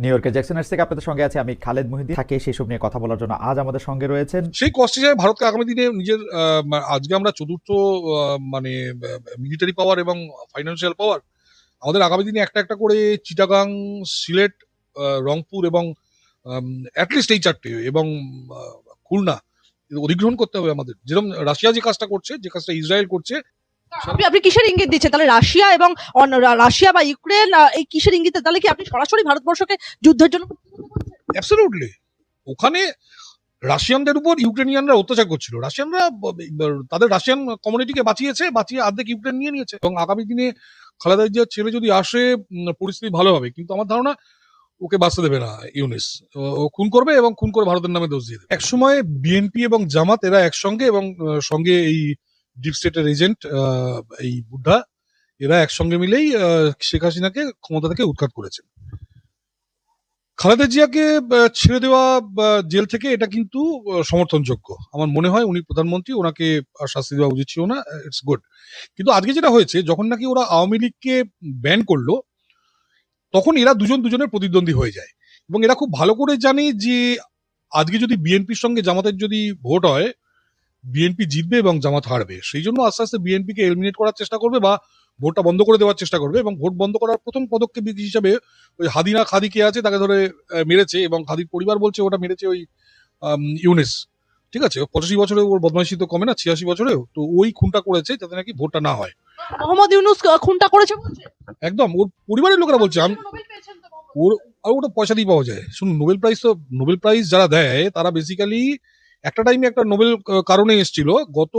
New ইয়র্কের জ্যাকসনের থেকে আপনাদের সঙ্গে আছে আমি খালেদ মহিদ্দিন। থাকে সেসব নিয়ে কথা বলার জন্য আজ আমাদের সঙ্গে রয়েছেন সেই কষ্ট হিসাবে ভারতকে আগামী দিনে নিজের আজকে আমরা চতুর্থ মানে মিলিটারি পাওয়ার এবং ফাইন্যান্সিয়াল পাওয়ার আমাদের আগামী দিনে একটা একটা করে চিটাগাং, সিলেট রংপুর এবং অ্যাটলিস্ট এই চারটে এবং খুলনা অধিগ্রহণ করতে হবে আমাদের। যেরকম রাশিয়া যে কাজটা করছে, যে কাজটা ইসরায়েল করছে আপনি আপনি কিসের ইঙ্গিত দিচ্ছেন? তাহলে রাশিয়া এবং রাশিয়া বা ইউক্রেন এই কিসের ইঙ্গিতে তাহলে কি আপনি সরাসরি ভারতবর্ষকে যুদ্ধের জন্য অ্যাবসলিউটলি ওখানে রাশিয়ানদের উপর ইউক্রেনিয়ানরা অত্যাচার করছিল। রাশিয়ানরা তাদের রাশিয়ান কমিউনিটিকে বাঁচিয়েছে, বাঁচিয়ে অর্ধেক ইউক্রেন নিয়ে নিয়েছে। এবং আগামী দিনে খালেদা জিয়ার ছেলে যদি আসে পরিস্থিতি ভালো হবে। কিন্তু আমার ধারণা, ওকে বাঁচতে দেবে না ইউনিস। ও- ও খুন করবে এবং খুন করে ভারতের নামে দোষ দিয়ে দেবে। একসময় বিএনপি এবং জামাত এরা একসঙ্গে এবং সঙ্গে এই ডিপ স্টেটের এজেন্ট এই বুদ্ধা এরা একসঙ্গে মিলেই শেখ হাসিনাকে ক্ষমতা থেকে উৎখাত করেছেন। খালেদা জিয়াকে ছেড়ে দেওয়া জেল থেকে এটা কিন্তু সমর্থনযোগ্য। আমার মনে হয় উনি প্রধানমন্ত্রী, ওনাকে শাস্তি দেওয়া উচিত ছিল না ইটস গুড কিন্তু আজকে যেটা হয়েছে, যখন নাকি ওরা আওয়ামী লীগকে ব্যান করল, তখন এরা দুজন দুজনের প্রতিদ্বন্দ্বী হয়ে যায়। এবং এরা খুব ভালো করে জানে যে, আজকে যদি বিএনপির সঙ্গে জামাতের যদি ভোট হয় বিএনপি জিতবে এবং জামাত হারবে। সেই জন্য আস্তে আস্তে বিএনপিকে এলিমিনেট করার চেষ্টা করবে বা ভোটটা বন্ধ করে দেওয়ার চেষ্টা করবে এবং ভোট বন্ধ করার প্রথম পদক্ষেপ হিসাবে ওই হাদিনা খাদি কে আছে তাকে ধরে মেরেছে এবং খাদির পরিবার বলছে ওটা মেরেছে ওই ইউনেস। ঠিক আছে? পঁচাশি বছরে ওর বদমাইশি তো কমে না ছিয়াশি বছরেও। তো ওই খুনটা করেছে যাতে নাকি ভোটটা না হয়। মোহাম্মদ ইউনুস খুনটা করেছে একদম। ওর পরিবারের লোকেরা বলছে আমি মোহাম্মদ। ওর আর ওটা পয়সা দিয়ে পাওয়া যায়। শুনুন নোবেল প্রাইজ তো নোবেল প্রাইজ যারা দেয় তারা বেসিক্যালি একটা টাইমে একটা নোবেল কারণে এসেছিল। গত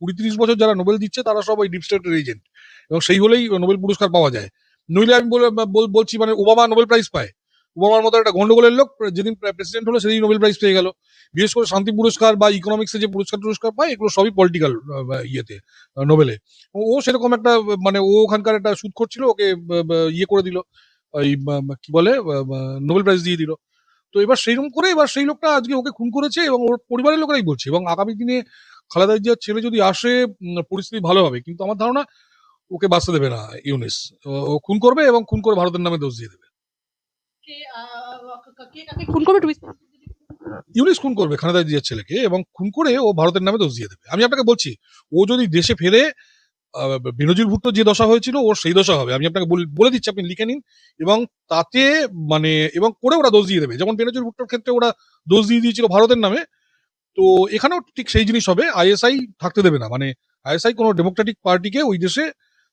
কুড়ি তিরিশ বছর যারা নোবেল দিচ্ছে, তারা সব ওই ডিপ স্টেটের এজেন্ট এবং সেই হলেই নোবেল পুরস্কার পাওয়া যায়। নইলে আমি বলে- বল- বলছি মানে ওবামা নোবেল প্রাইজ পায়। ওবামার মতো একটা গন্ডগোলের লোক যেদিন প্রেসিডেন্ট হলো সেদিন নোবেল প্রাইজ পেয়ে গেল। বিশেষ করে শান্তি পুরস্কার বা ইকোনমিক্সে যে পুরস্কার টুরস্কার পায়, এগুলো সবই পলিটিক্যাল ইয়েতে নোবেলে ও- সেরকম একটা মানে ও ওখানকার একটা সুদ করছিল ওকে ইয়ে করে দিল। ওই কি বলে নোবেল প্রাইজ দিয়ে দিল। তো এবার সেইরকম করে এবার সেই লোকটা আজকে ওকে খুন করেছে এবং ওর পরিবারের লোকেরাই বলছে এবং আগামী দিনে খালেদা জিয়ার ছেলে যদি আসে পরিস্থিতি ভালো হবে। কিন্তু আমার ধারণা ওকে বাঁচতে দেবে না ইউনিস। ও- খুন করবে এবং খুন করে ভারতের নামে দোষ দিয়ে দেবে। খুন করবে? ইউনিস খুন করবে খালেদা জিয়ার ছেলেকে এবং খুন করে ও ভারতের নামে দোষ দিয়ে দেবে। আমি আপনাকে বলছি ও যদি দেশে ফেরে বেনজির ভুট্টো যে দশা হয়েছিল, ওর সেই দশা হবে। আমি আপনাকে বল- দিচ্ছি, আপনি লিখে নিন। এবং তাতে মানে এবং করে ওরা দোষ দিয়ে দেবে। যেমন বেনজির ভুট্টোর ক্ষেত্রে ওরা দোষ দিয়ে দিয়েছিল ভারতের নামে। তো এখানেও ঠিক সেই জিনিস হবে। আইএসআই থাকতে দেবে না। মানে আইএসআই কোনো ডেমোক্রেটিক পার্টিকে ওই দেশে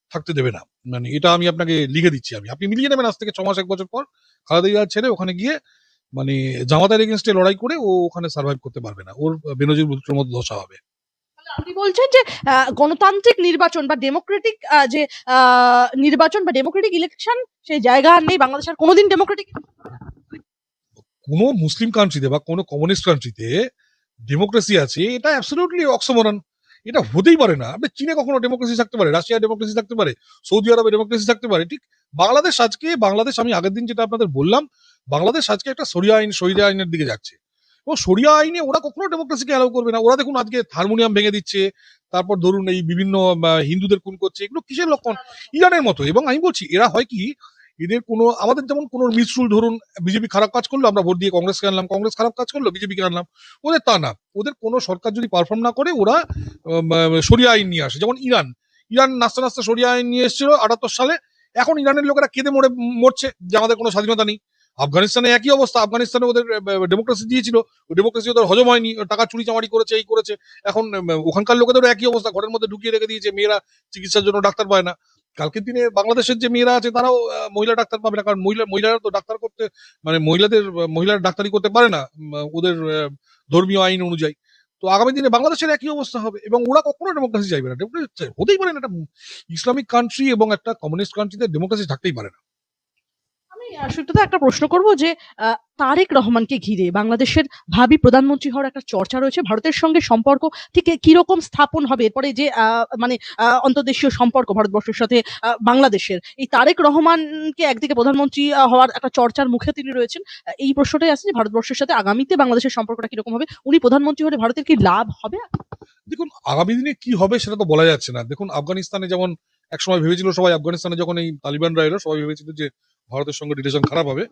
থাকতে দেবে না। মানে এটা আমি আপনাকে লিখে দিচ্ছি আমি। আপনি মিলিয়ে নেবেন আজ থেকে ছ মাস, এক বছর পর। খালেদা জিয়ার ছেড়ে ওখানে গিয়ে মানে জামাতের এগেনস্টে লড়াই করে ও ওখানে সার্ভাইভ করতে পারবে না। ওর বেনজির ভুট্টোর মতো দশা হবে। আপনি বলছেন যে গণতান্ত্রিক নির্বাচন বা ডেমোক্রেটিক যে নির্বাচন বা ডেমোক্রেটিক ইলেকশন সেই জায়গা আর নেই বাংলাদেশের কোনোদিন ডেমোক্রেটিক কোনো মুসলিম কান্ট্রিতে বা কোনো কমিউনিস্ট কান্ট্রিতে ডেমোক্রেসি আছে, এটা অ্যাবসলিউটলি অক্সমরন এটা হতেই পারে না। আপনি চীনে কখনো ডেমোক্রেসি থাকতে পারে, রাশিয়া ডেমোক্রেসি থাকতে পারে, সৌদি আরবে ডেমোক্রেসি থাকতে পারে, ঠিক বাংলাদেশ আজকে, বাংলাদেশ, আমি আগের দিন যেটা আপনাদের বললাম, বাংলাদেশ আজকে একটা সরিয়া আইন, সরিয়া আইনের দিকে যাচ্ছে। ও সরিয়া আইনে ওরা কখনো ডেমোক্রেসিকে অ্যালাউ করবে না। ওরা দেখুন আজকে হারমোনিয়াম ভেঙে দিচ্ছে, তারপর ধরুন এই বিভিন্ন হিন্দুদের খুন করছে, এগুলো কিসের লক্ষণ? ইরানের মতো। এবং আমি বলছি, এরা হয় কি, এদের কোনো, আমাদের যেমন কোনো মিসরুল ধরুন, বিজেপি খারাপ কাজ করল, আমরা ভোট দিয়ে কংগ্রেসকে আনলাম, কংগ্রেস খারাপ কাজ করল, বিজেপিকে আনলাম, ওদের তা না। ওদের কোনো সরকার যদি পারফর্ম না করে, ওরা সরিয়া আইন নিয়ে আসে। যেমন ইরান। ইরান নাস্তে নাস্তে সরিয়া আইন নিয়ে এসেছিল আটাত্তর সালে। এখন ইরানের লোকেরা কেঁদে মরে, মরছে, যে আমাদের কোনো স্বাধীনতা নেই। আফগানিস্তানে একই অবস্থা। আফগানিস্তানে ওদের ডেমোক্রেসি দিয়েছিল। ডেমোক্রেসি ওদের হজম হয়নি। টাকা চুরি চামারি করেছে, এই করেছে। এখন ওখানকার লোকেদেরও একই অবস্থা। ঘরের মধ্যে ঢুকিয়ে রেখে দিয়েছে। মেয়েরা চিকিৎসার জন্য ডাক্তার পায় না। কালকের দিনে বাংলাদেশের যে মেয়েরা আছে, তারাও মহিলা ডাক্তার পাবে না। কারণ মহিলা, মহিলারা তো ডাক্তার করতে মানে মহিলাদের, মহিলারা ডাক্তারি করতে পারে না ওদের ধর্মীয় আইন অনুযায়ী। তো আগামী দিনে বাংলাদেশের একই অবস্থা হবে এবং ওরা কখনো ডেমোক্রেসি চাইবে না। ডেমোক্রেসি হতেই পারে না। একটা ইসলামিক কান্ট্রি এবং একটা কমিউনিস্ট কান্ট্রিতে ডেমোক্রেসি থাকতেই পারে না। সুতরাং একটা প্রশ্ন করব যে তারেক রহমানকে ঘিরে বাংলাদেশের ভাবি প্রধানমন্ত্রী হওয়ার একটা চর্চা রয়েছে, ভারতের সঙ্গে সম্পর্ক ঠিক কীরকম স্থাপন হবে? এরপরে যে মানে অন্তর্দেশীয় সম্পর্ক ভারতবর্ষের সাথে বাংলাদেশের, এই তারেক রহমানকে একদিকে প্রধানমন্ত্রী হওয়ার একটা চর্চার মুখে তিনি রয়েছেন এই প্রশ্নটাই আছে যে, ভারতবর্ষের সাথে আগামীতে বাংলাদেশের সম্পর্কটা কীরকম হবে? উনি প্রধানমন্ত্রী হলে ভারতের কি লাভ হবে? দেখুন, আগামী দিনে কি হবে সেটা তো বলা যাচ্ছে না। দেখুন, আফগানিস্তানে যেমন একসময় ভেবেছিল সবাই, আফগানিস্তানে যখন এই তালিবানরা এলো, সবাই ভেবেছিল যে ভারতের সঙ্গে রিলেশন খারাপ হবে।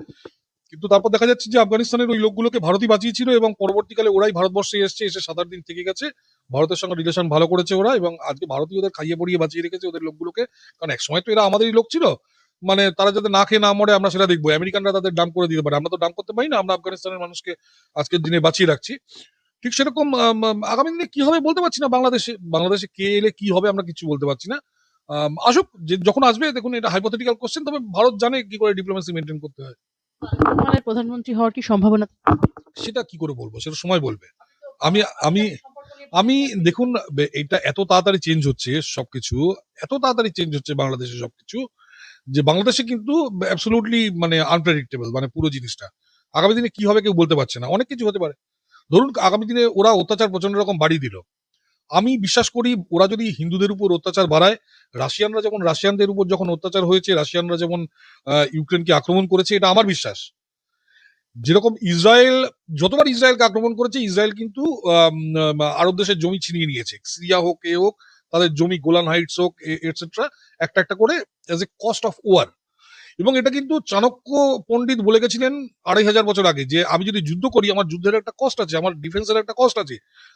কিন্তু তারপর দেখা যাচ্ছে যে আফগানিস্তানের ওই লোকগুলোকে ভারতই বাঁচিয়েছিল এবং পরবর্তীকালে ওরাই ভারতবর্ষে এসছে, এসে সাত আট দিন থেকে গেছে। ভারতের সঙ্গে রিলেশন ভালো করেছে ওরা এবং আজকে ভারতীয় ওদের খাইয়ে পড়িয়ে বাঁচিয়ে রেখেছে ওদের লোকগুলোকে। কারণ এক সময় তো এরা আমাদেরই লোক ছিল। মানে তারা যাতে না খেয়ে না মরে আমরা সেটা দেখব। আমেরিকানরা তাদের ডাম করে দিতে পারে। আমরা তো ডাম করতে পারি না। আমরা আফগানিস্তানের মানুষকে আজকের দিনে বাঁচিয়ে রাখছি। ঠিক সেরকম আগামী দিনে কি হবে বলতে পারছি না। বাংলাদেশে বাংলাদেশে কে এলে কি হবে আমরা কিছু বলতে পারছি না। আসুক যখন আসবে দেখুন এটা হাইপোথেটিক্যাল কোশ্চেন তবে ভারত জানে কি করে ডিপ্লোমেসি মেনটেন করতে হয়। প্রধানমন্ত্রী হওয়ার কি সম্ভাবনা সেটা কি করে বলব? সেটা সময় বলবে। আমি আমি আমি দেখুন এটা এত তাড়াতাড়ি চেঞ্জ হচ্ছে সবকিছু এত তাড়াতাড়ি চেঞ্জ হচ্ছে বাংলাদেশে সবকিছু যে বাংলাদেশে কিন্তু অ্যাবসলুটলি মানে আনপ্রেডিক্টেবল মানে পুরো জিনিসটা। আগামী দিনে কি হবে কেউ বলতে পারছে না। অনেক কিছু হতে পারে। ধরুন আগামী দিনে ওরা অত্যাচার প্রচণ্ড রকম বাড়িয়ে দিল। আমি বিশ্বাস করি ওরা যদি হিন্দুদের উপর অত্যাচার বাড়ায়, রাশিয়ানরা যেমন, রাশিয়ানদের উপর যখন অত্যাচার হয়েছে, রাশিয়ানরা যেমন ইউক্রেনকে আক্রমণ করেছে, এটা আমার বিশ্বাস। যেরকম ইসরায়েল, যতবার ইসরায়েলকে আক্রমণ করেছে, ইসরায়েল কিন্তু আরব দেশের জমি ছিনিয়ে নিয়েছে। সিরিয়া হোক, এ হোক, তাদের জমি গোলান হাইটস হোক এটসেট্রা একটা একটা করে as a cost of war এবং এটা কিন্তু চাণক্য পণ্ডিত বলে গেছিলেন আড়াই হাজার বছর আগে, যে আমি যদি যুদ্ধ করি, আমার যুদ্ধের একটা কস্ট আছে, আমার ডিফেন্সের একটা কস্ট আছে।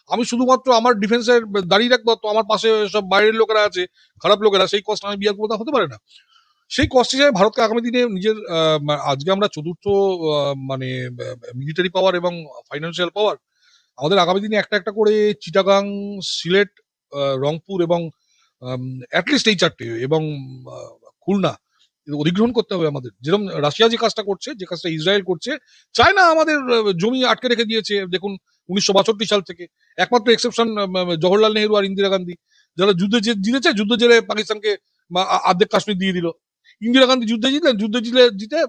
আমি শুধুমাত্র আমার ডিফেন্সের দাঁড়িয়ে রাখব, তো আমার পাশে সব বাইরের লোকেরা আছে, খারাপ লোকেরা, সেই কস্ট আমি বিয়ার করব হতে পারে না। সেই কষ্ট হিসাবে ভারতকে আগামী দিনে নিজের আজকে আমরা চতুর্থ মানে মিলিটারি পাওয়ার এবং ফাইন্যান্সিয়াল পাওয়ার আমাদের আগামী দিনে একটা একটা করে চিটাগাং, সিলেট রংপুর এবং অ্যাটলিস্ট এই চারটে এবং খুলনা অধিগ্রহণ করতে হবে আমাদের। যেরকম রাশিয়া যে কাজটা করছে, যে কাজটা ইসরায়েল করছে, চায়না আমাদের জমি আটকে রেখে দিয়েছে। দেখুন, উনিশশো বাষট্টি সাল থেকে। একমাত্র এক্সেপশন জওহরলাল নেহরু আর ইন্দিরা গান্ধী। যারা যুদ্ধে জিতেছে, যুদ্ধ জেলে পাকিস্তানকে বা আ- অর্ধেক কাশ্মীর দিয়ে দিল। ইন্দিরা গান্ধী যুদ্ধে জিতলেন, যুদ্ধে জিতে জিতে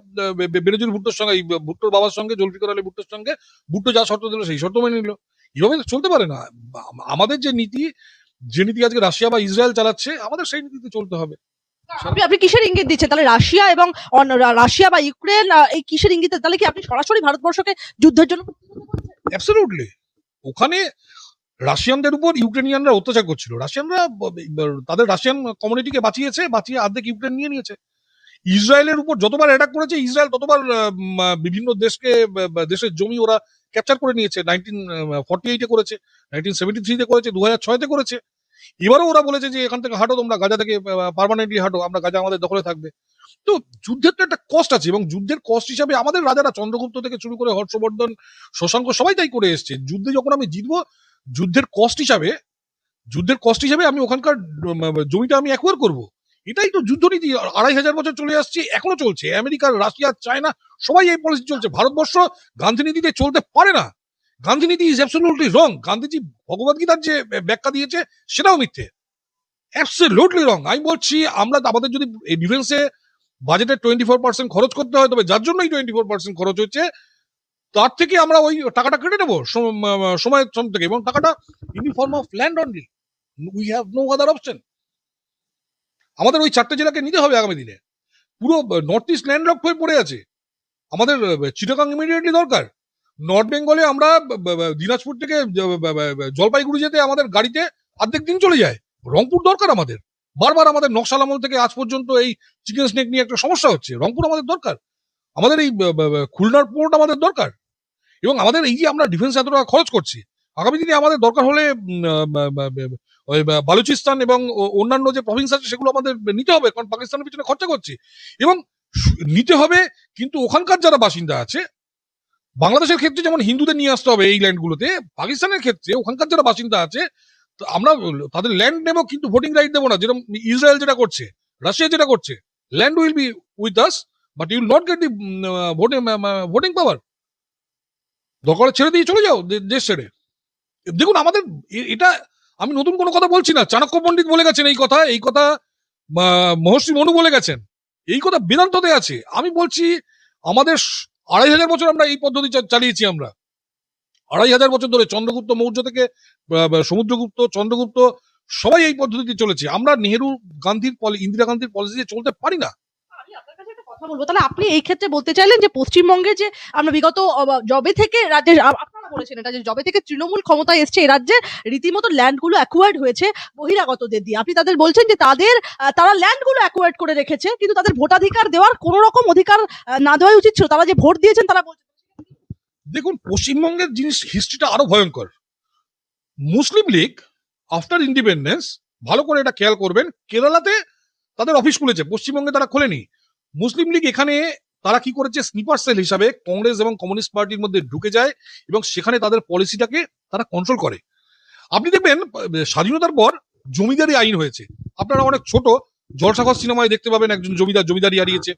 বেনজির ভুট্টোর সঙ্গে ভুট্টোর বাবার সঙ্গে জলফিকর আলী ভুট্টোর সঙ্গে, ভুট্টো যা শর্ত দিল, সেই শর্ত মেনে নিল। এভাবে চলতে পারে না। আমাদের যে নীতি যে নীতি আজকে রাশিয়া বা ইসরায়েল চালাচ্ছে, আমাদের সেই নীতিতে চলতে হবে। আপনি আপনি কিসের ইঙ্গিত দিচ্ছেন? তাহলে রাশিয়া এবং রাশিয়া বা ইউক্রেন এই কিসের ইঙ্গিত? তাহলে কি আপনি সরাসরি ভারতবর্ষকে যুদ্ধের জন্য অ্যাবসলিউটলি ওখানে রাশিয়ানদের উপর ইউক্রেনিয়ানরা অত্যাচার করছিল। রাশিয়ানরা তাদের রাশিয়ান কমিউনিটিকে বাঁচিয়েছে বাঁচিয়ে অর্ধেক ইউক্রেন নিয়ে নিয়েছে। ইসরায়েলের উপর যতবার অ্যাটাক করেছে ইসরায়েল ততবার বিভিন্ন দেশকে দেশের জমি ওরা ক্যাপচার করে নিয়েছে। নাইনটিন ফর্টি এইটে করেছে নাইনটিন সেভেন্টি থ্রিতে করেছে দু হাজার ছয়তে করেছে। এবারও ওরা বলেছে যে এখান থেকে হাঁটো, তোমরা গাজা থেকে পার্মানেন্টলি হাঁটো, আমরা গাজা আমাদের দখলে থাকবে। তো যুদ্ধের তো একটা কস্ট আছে এবং যুদ্ধের কস্ট হিসাবে আমাদের রাজারা চন্দ্রগুপ্ত থেকে শুরু করে হর্ষবর্ধন, শশাঙ্ক সবাই তাই করে এসছে। যুদ্ধে যখন আমি জিতবো, যুদ্ধের কস্ট হিসাবে, যুদ্ধের কস্ট হিসাবে আমি ওখানকার জমিটা আমি অ্যাকোয়ার করব। এটাই তো যুদ্ধনীতি আড়াই হাজার বছর চলে আসছে, এখনও চলছে। আমেরিকা, রাশিয়া, চায়না, সবাই এই পলিসি চলছে। ভারতবর্ষ গান্ধী নীতিতে চলতে পারে না। গান্ধী নীতি is absolutely wrong Gandhiji Bhagavad গীতার যে ব্যাখ্যা দিয়েছে, সেটাও মিথ্যে। অ্যাবসলিউটলি রং আমি বলছি, আমরা আমাদের যদি ডিফেন্সে বাজেটের টোয়েন্টি ফোর পার্সেন্ট খরচ করতে হয়, তবে যার জন্যই টোয়েন্টি ফোর পার্সেন্ট খরচ হচ্ছে তার থেকে আমরা ওই টাকাটা কেটে নেব, সম- সময়ের শ্রম থেকে। এবং টাকাটা in form of land only we have no other option আমাদের ওই চারটে জেলাকে নিতে হবে আগামী দিনে। পুরো নর্থ ইস্ট ল্যান্ডলক হয়ে পড়ে আছে। আমাদের চিটাগাং ইমিডিয়েটলি দরকার। নর্থ বেঙ্গলে আমরা দিনাজপুর থেকে জলপাইগুড়ি যেতে আমাদের গাড়িতে অর্ধেক দিন চলে যায়। রংপুর দরকার আমাদের। বারবার আমাদের নকশাল আমল থেকে আজ পর্যন্ত এই চিকেন স্নেক নিয়ে একটা সমস্যা হচ্ছে। রংপুর আমাদের দরকার। আমাদের এই খুলনার পোর্ট আমাদের দরকার। এবং আমাদের এই যে আমরা ডিফেন্স এত টাকা খরচ করছি, আগামী দিনে আমাদের দরকার হলে বালুচিস্তান এবং অন্যান্য যে প্রভিন্স আছে সেগুলো আমাদের নিতে হবে। কারণ পাকিস্তানের পিছনে খরচা করছি। এবং নিতে হবে, কিন্তু ওখানকার যারা বাসিন্দা আছে বাংলাদেশের ক্ষেত্রে যেমন হিন্দুদের নিয়ে আসতে হবে এই ল্যান্ডগুলোতে, পাকিস্তানের ক্ষেত্রে ওখানকার যারা বাসিন্দা আছে আমরা তাদের ল্যান্ড নেব কিন্তু ভোটিং রাইট দেবো না, যেরকম ইসরায়েল যেটা করছে, রাশিয়া যেটা করছে, land will be with us, but you'll not get the voting voting power. দরকার ছেড়ে দিয়ে চলে যাও দেশ ছেড়ে। দেখুন, আমাদের এটা আমি নতুন কোনো কথা বলছি না, চাণক্য পণ্ডিত বলে গেছেন এই কথা এই কথা মহর্ষি মনু বলে গেছেন। এই কথা বেদান্ততে আছে। আমি বলছি, আমাদের আড়াই হাজার বছর আমরা এই পদ্ধতি চালিয়েছি আমরা। আড়াই হাজার বছর ধরে চন্দ্রগুপ্ত মৌর্য থেকে সমুদ্রগুপ্ত, চন্দ্রগুপ্ত সবাই এই পদ্ধতিতে চলেছে। আমরা নেহেরু গান্ধীর ইন্দিরা গান্ধীর পলিসি চলতে পারি না আমি আপনার কাছে একটা কথা বলব। তাহলে আপনি এই ক্ষেত্রে বলতে চাইলেন যে, পশ্চিমবঙ্গে যে আমরা বিগত জবে থেকে রাজ্যের আপনারা বলেছেন এটা যে, জবে থেকে তৃণমূল ক্ষমতায় এসছে, এ রাজ্যে রীতিমতো ল্যান্ডগুলো অ্যাকোয়ার্ড হয়েছে বহিরাগতদের দিয়ে। আপনি তাদের বলছেন যে, তাদের তারা ল্যান্ডগুলো অ্যাকোয়ার্ড করে রেখেছে, কিন্তু তাদের ভোটাধিকার দেওয়ার কোনো রকম অধিকার না দেওয়াই উচিত ছিল। তারা যে ভোট দিয়েছেন, তারা বলছেন দেখুন, পশ্চিমবঙ্গের জিনিস হিস্ট্রিটা আরও ভয়ঙ্কর। মুসলিম লীগ আফটার ইন্ডিপেন্ডেন্স ভালো করে এটা খেয়াল করবেন, কেরালাতে তাদের অফিস খুলেছে, পশ্চিমবঙ্গে তারা খোলেনি। মুসলিম লীগ এখানে তারা কি করেছে? স্নিপার সেল হিসাবে কংগ্রেস এবং কমিউনিস্ট পার্টির মধ্যে ঢুকে যায় এবং সেখানে তাদের পলিসিটাকে তারা কন্ট্রোল করে। আপনি দেখবেন, স্বাধীনতার পর জমিদারি আইন হয়েছে। আপনারা অনেক ছোট জলসাগর সিনেমায় দেখতে পাবেন একজন জমিদার জমিদারি হারিয়েছে।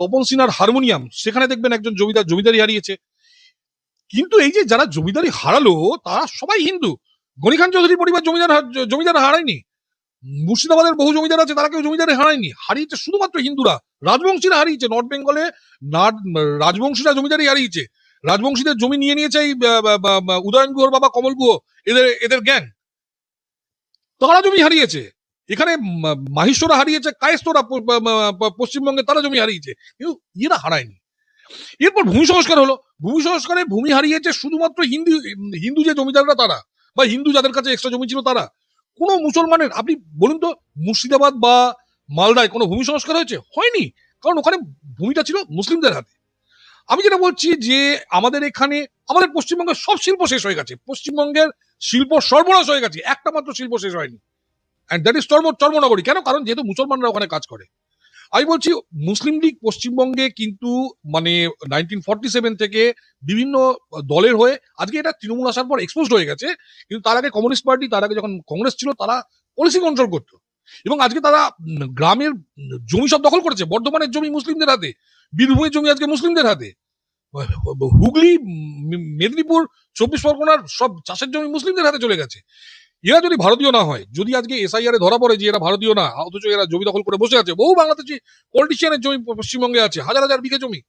তপন সিনহার হারমোনিয়াম, সেখানে দেখবেন একজন জমিদার জমিদারি হারিয়েছে। কিন্তু এই যে যারা জমিদারি হারালো, তারা সবাই হিন্দু। গনি খান চৌধুরী পরিবার জমিদার জমিদার হারায়নি। মুর্শিদাবাদের বহু জমিদার আছে, তারা কেউ জমিদারি হারায়নি। হারিয়েছে শুধুমাত্র হিন্দুরা। রাজবংশীরা হারিয়েছে নর্থ বেঙ্গলে রাজবংশীরা জমিদারি হারিয়েছে। রাজবংশীদের জমি নিয়ে নিয়েছে এই উদয়ন গুহর বাবা কমল গুহ, এদের এদের গ্যাং তারা জমি হারিয়েছে। এখানে মা- মাহিষ্যরা হারিয়েছে কায়েস্তরা পশ্চিমবঙ্গে তারা জমি হারিয়েছে। কিন্তু এরা হারায়নি। এরপর ভূমি সংস্কার হলো। ভূমি সংস্কারে ভূমি হারিয়েছে শুধুমাত্র হিন্দু হিন্দু যে জমিদাররা তারা, বা হিন্দু যাদের কাছে এক্সট্রা জমি ছিল তারা। কোনো মুসলমানের, আপনি বলুন তো, মুর্শিদাবাদ বা মালদায় কোনো ভূমি সংস্কার হয়েছে? হয়নি। কারণ ওখানে ভূমিটা ছিল মুসলিমদের হাতে। আমি যেটা বলছি যে আমাদের এখানে, আমাদের পশ্চিমবঙ্গের সব শিল্প শেষ হয়ে গেছে। পশ্চিমবঙ্গের শিল্প সর্বনাশ হয়ে গেছে। একটা মাত্র শিল্প শেষ হয়নি। অ্যান্ড দ্যাট ইজ চর্ম চর্মনগরী। কেন? কারণ যেহেতু মুসলমানরা ওখানে কাজ করে। আমি বলছি, মুসলিম লীগ পশ্চিমবঙ্গে কিন্তু মানে নাইনটিন ফর্টি সেভেন থেকে বিভিন্ন দলের হয়ে আজকে এটা তৃণমূল আসার পর এক্সপোজড হয়ে গেছে। কিন্তু তার আগে কমিউনিস্ট পার্টি, তার আগে যখন কংগ্রেস ছিল, তারা পলিসি কন্ট্রোল করতো। এবং আজকে তারা গ্রামের, জমি সব দখল করেছে, বর্ধমানের জমি মুসলিমদের হাতে, বীরভূমের জমি আজকে মুসলিমদের হাতে। হুগলি মেদিনীপুর, চব্বিশ পরগনার সব চাষের জমি মুসলিমদের হাতে চলে গেছে। এরা যদি ভারতীয় না হয়, যদি আজকে এসআইআর এ ধরা পড়ে যে এরা ভারতীয় না, অথচ এরা জমি দখল করে বসে আছে, বহু বাংলাদেশি পলিটিশিয়ানের জমি পশ্চিমবঙ্গে আছে, হাজার হাজার বিঘে জমি।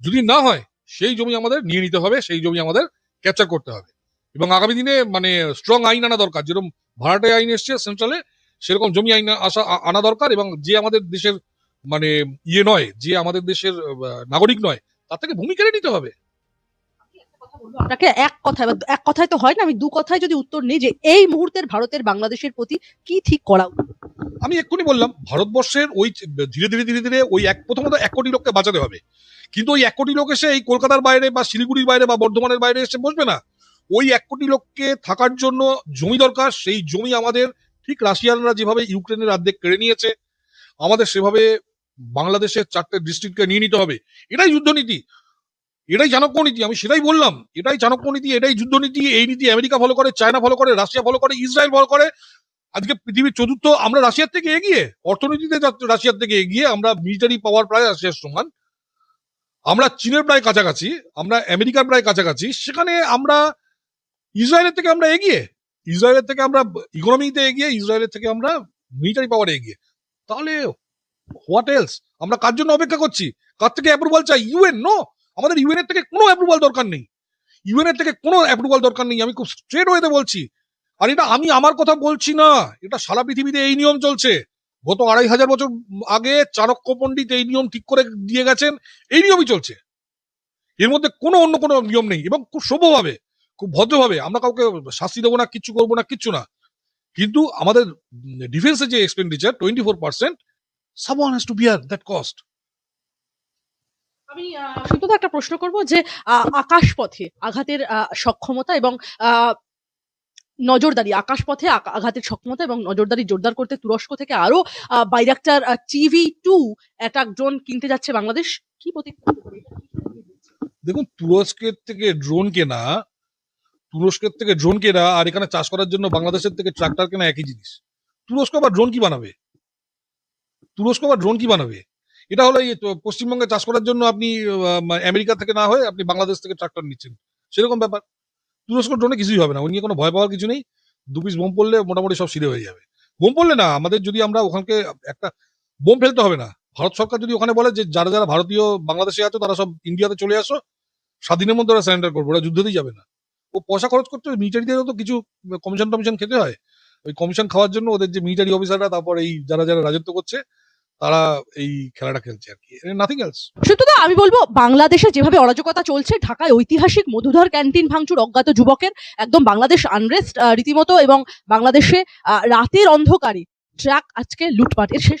যদি না হয়, সেই জমি আমাদের নিয়ে নিতে হবে, সেই জমি আমাদের ক্যাপচার করতে হবে। এবং আগামী দিনে মানে স্ট্রং আইন আনা দরকার, যেরকম ভাড়াটে আইন এসছে সেন্ট্রালে সেরকম জমি আইন আসা আনা দরকার এবং যে আমাদের দেশের মানে ইয়ে নয় যে আমাদের দেশের নাগরিক নয় তার থেকে ভূমি কেড়ে নিতে হবে। আপনাকে এক কথায় এক কথায় তো হয় না আমি দু কথায় যদি উত্তর নিই যে এই মুহূর্তের ভারতের বাংলাদেশের প্রতি কি ঠিক করা আমি এক্ষুনি বললাম ভারতবর্ষের ওই ধীরে ধীরে ধীরে ধীরে ওই এক প্রথমত এক কোটি লোককে বাঁচাতে হবে। কিন্তু ওই এক কোটি লোক এসে এই কলকাতার বাইরে বা শিলিগুড়ির বাইরে বা বর্ধমানের বাইরে এসে বসবে না। ওই এক কোটি লোককে থাকার জন্য জমি দরকার সেই জমি আমাদের ঠিক রাশিয়ানরা যেভাবে ইউক্রেনের অর্ধেক কেড়ে নিয়েছে, আমাদের সেভাবে বাংলাদেশের চারটে ডিস্ট্রিক্টকে নিয়ে নিতে হবে। এটাই যুদ্ধনীতি। এটাই চাণক্য নীতি আমি সেটাই বললাম। এটাই চাণক্য নীতি এটাই যুদ্ধনীতি। এই নীতি আমেরিকা ফলো করে, চায়না ফলো করে, রাশিয়া ফলো করে, ইসরায়েল ফলো করে। আজকে পৃথিবীর চতুর্থ, আমরা রাশিয়ার থেকে এগিয়ে, অর্থনীতিতে রাশিয়ার থেকে এগিয়ে, আমরা মিলিটারি পাওয়ার প্রায় রাশিয়ার সমান। আমরা চীনের প্রায় কাছাকাছি, আমরা আমেরিকার প্রায় কাছাকাছি, সেখানে আমরা ইসরায়েলের থেকে আমরা এগিয়ে। ইসরায়েলের থেকে আমরা ইকোনমিতে এগিয়ে, ইসরায়েলের থেকে আমরা মিলিটারি পাওয়ারে এগিয়ে। তাহলে হোয়াট এলস আমরা কার জন্য অপেক্ষা করছি? কার থেকে অ্যাপ্রুভাল চাই? ইউএন নো আমাদের ইউএন এর থেকে কোনো অ্যাপ্রুভাল দরকার নেই। ইউএন এর থেকে কোনো অ্যাপ্রুভাল দরকার নেই, আমি খুব স্ট্রেট ওয়েতে বলছি। আর এটা আমি আমার কথা বলছি না। এটা সারা পৃথিবীতে এই নিয়ম চলছে। গত আড়াই হাজার বছর আগে চাণক্য পণ্ডিত এই নিয়ম ঠিক করে দিয়ে গেছেন, এই নিয়মই চলছে। এর মধ্যে কোনো অন্য কোনো নিয়ম নেই এবং খুব সভ্যভাবে। খুব ভদ্রভাবে আমরা কাউকে শাস্তি দেবো না কিচ্ছু করব না কিচ্ছু না। কিন্তু আমাদের ডিফেন্সের যে expenditure twenty four percent someone has to bear that cost আমি শুধু একটা প্রশ্ন করব যে আকাশপথে আঘাতের সক্ষমতা এবং নজরদারি আকাশপথে আকা- আঘাতের সক্ষমতা এবং নজরদারি জোরদার করতে তুরস্ক থেকে আরও Bayraktar TB two attack drone কিনতে যাচ্ছে বাংলাদেশ। কি প্রতিক্রিয়া? দেখুন তুরস্কের থেকে ড্রোন কেনা তুরস্কের থেকে ড্রোন কেনা আর এখানে চাষ করার জন্য বাংলাদেশের থেকে ট্রাক্টর কেনা একই জিনিস। তুরস্ক আবার ড্রোন কি বানাবে? তুরস্ক আবার ড্রোন কি বানাবে? এটা হলো পশ্চিমবঙ্গে চাষ করার জন্য আপনি আমেরিকা থেকে না হয়ে আপনি বাংলাদেশ থেকে ট্রাক্টর নিচ্ছেন। সেরকম ব্যাপার। তুরস্ক ড্রোনে কিছুই হবে না। ওই নিয়ে কোনো ভয় পাওয়ার কিছু নেই। দু পিস বোম পড়লে মোটামুটি সব সিধে হয়ে যাবে। বোম পড়লে না, আমাদের যদি আমরা ওখানকে একটা বোম ফেলতে হবে না। ভারত সরকার যদি ওখানে বলে যে, যারা যারা ভারতীয় বাংলাদেশে আছো, তারা সব ইন্ডিয়াতে চলে আসো। স্বাধীনের মধ্যে ওরা সারেন্ডার করব। ওরা যুদ্ধতেই যাবে না। পয়সা খরচ করতে মিলিটারিদেরও তো কিছু কমিশন টমিশন খেতে হয়। ওই কমিশন খাওয়ার জন্য ওদের যে মিলিটারি অফিসাররা তারপর এই যারা যারা রাজত্ব করছে, তারা এই খেলাটা খেলছে আর কি। নাথিং এলস সত্যতা আমি বলব, বাংলাদেশে যেভাবে অরাজকতা চলছে, ঢাকায় ঐতিহাসিক মধুধর ক্যান্টিন ভাঙচুর অজ্ঞাত যুবকের একদম বাংলাদেশ আনরেস্ট রীতিমতো এবং বাংলাদেশে রাতের অন্ধকারে ট্রাক আজকে লুটপাট এর শেষ।